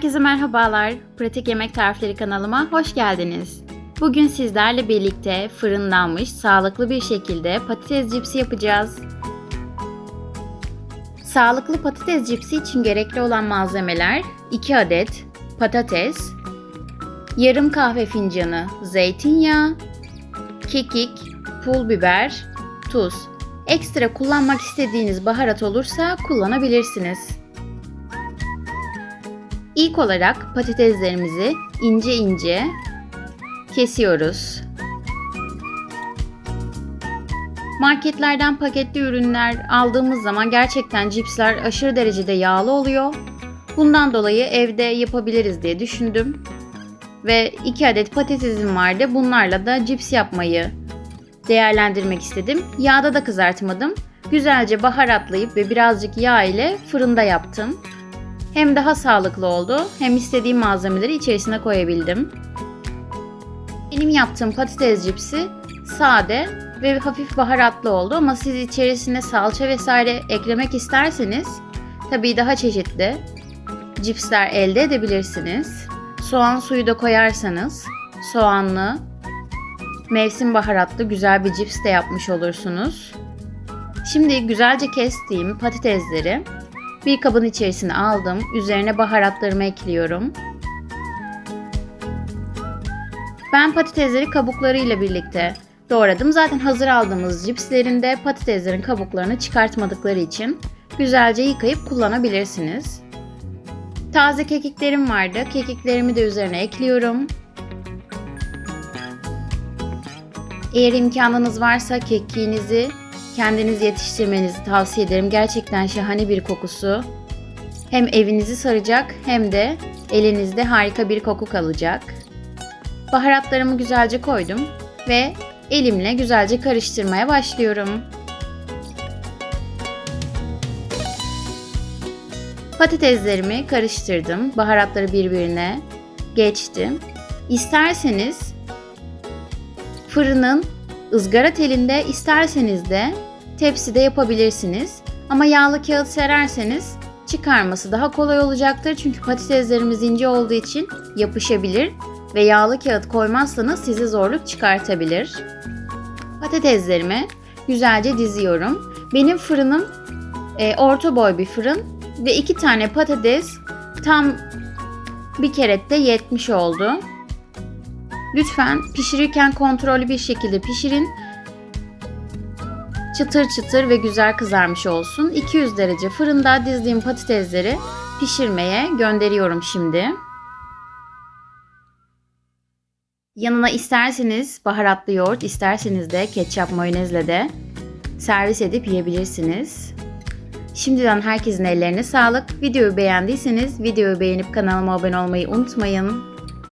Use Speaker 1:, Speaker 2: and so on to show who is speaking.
Speaker 1: Herkese merhabalar. Pratik Yemek Tarifleri kanalıma hoş geldiniz. Bugün sizlerle birlikte fırınlanmış sağlıklı bir şekilde patates cipsi yapacağız. Sağlıklı patates cipsi için gerekli olan malzemeler 2 adet patates, yarım kahve fincanı zeytinyağı, kekik, pul biber, tuz. Ekstra kullanmak istediğiniz baharat olursa kullanabilirsiniz. İlk olarak patateslerimizi ince ince kesiyoruz. Marketlerden paketli ürünler aldığımız zaman gerçekten cipsler aşırı derecede yağlı oluyor. Bundan dolayı evde yapabiliriz diye düşündüm. Ve 2 adet patatesim vardı. Bunlarla da cips yapmayı değerlendirmek istedim. Yağda da kızartmadım. Güzelce baharatlayıp ve birazcık yağ ile fırında yaptım. Hem daha sağlıklı oldu hem istediğim malzemeleri içerisine koyabildim. Benim yaptığım patates cipsi sade ve hafif baharatlı oldu ama siz içerisine salça vesaire eklemek isterseniz tabii daha çeşitli cipsler elde edebilirsiniz. Soğan suyu da koyarsanız soğanlı, mevsim baharatlı güzel bir cips de yapmış olursunuz. Şimdi güzelce kestiğim patatesleri bir kabın içerisine aldım. Üzerine baharatlarımı ekliyorum. Ben patatesleri kabuklarıyla birlikte doğradım. Zaten hazır aldığımız cipslerinde patateslerin kabuklarını çıkartmadıkları için güzelce yıkayıp kullanabilirsiniz. Taze kekiklerim vardı. Kekiklerimi de üzerine ekliyorum. Eğer imkanınız varsa kekiğinizi kendiniz yetiştirmenizi tavsiye ederim. Gerçekten şahane bir kokusu. Hem evinizi saracak hem de elinizde harika bir koku kalacak. Baharatlarımı güzelce koydum ve elimle güzelce karıştırmaya başlıyorum. Patateslerimi karıştırdım. Baharatları birbirine geçtim. İsterseniz fırının ızgara telinde isterseniz de tepside yapabilirsiniz. Ama yağlı kağıt sererseniz çıkarması daha kolay olacaktır. Çünkü patateslerimiz ince olduğu için yapışabilir ve yağlı kağıt koymazsanız size zorluk çıkartabilir. Patateslerimi güzelce diziyorum. Benim fırınım e, orta boy bir fırın ve iki tane patates tam bir kerette 70 oldu. Lütfen pişirirken kontrollü bir şekilde pişirin. Çıtır çıtır ve güzel kızarmış olsun. 200 derece fırında dizdiğim patatesleri pişirmeye gönderiyorum şimdi. Yanına isterseniz baharatlı yoğurt, isterseniz de ketçap mayonezle de servis edip yiyebilirsiniz. Şimdiden herkesin ellerine sağlık. Videoyu beğendiyseniz videoyu beğenip kanalıma abone olmayı unutmayın.